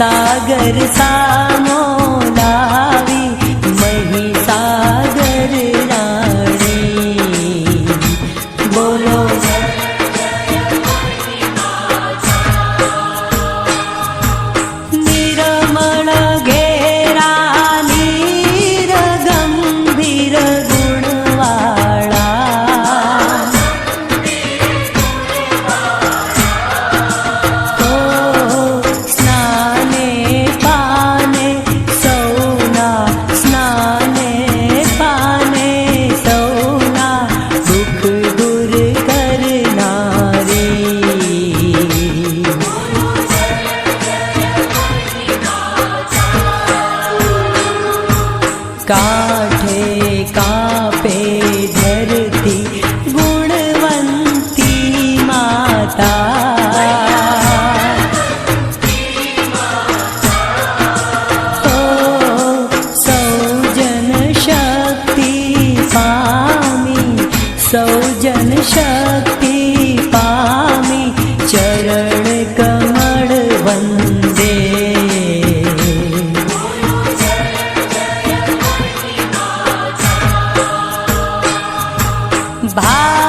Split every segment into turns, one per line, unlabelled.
સાગર સામો काठे कापे धरती गुणवन्ती माता। ओ सौजन शक्ति पामि सौजन शक्ति पामि चरणी Bye.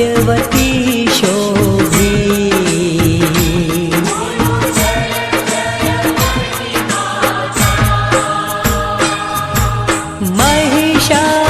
સત્યવતી શોભી महिषा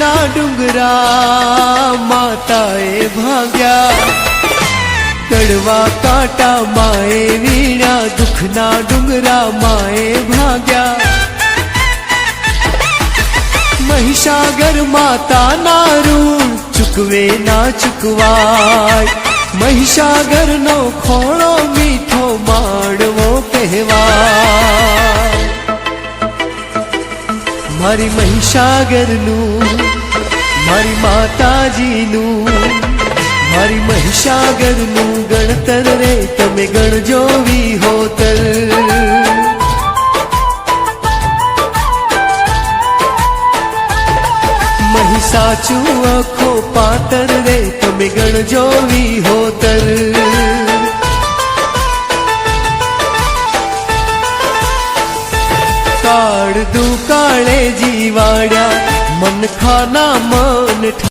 દુઃખના ડુંગરા માતાએ ભાગ્યા. કડવા કાંટા માએ વીણા, દુઃખના ડુંગરા માએ ભાગ્યા. મહિષાગર માતાના ઋણ ચૂકવે ના ચૂકવાય. મહિષાગરનો ખોળો મીઠો માણવો કહેવાય. મારી મહિષાગરનું મારી માતાજીનું, મારી મહિષાગરનું ગણતર રે, તમે ગણજો વિહોતર હોતર સાચું આખો પાતર રે, તમે ગણજો વિહોતર કાળ દુકાળે જીવાડ્યા খানা মন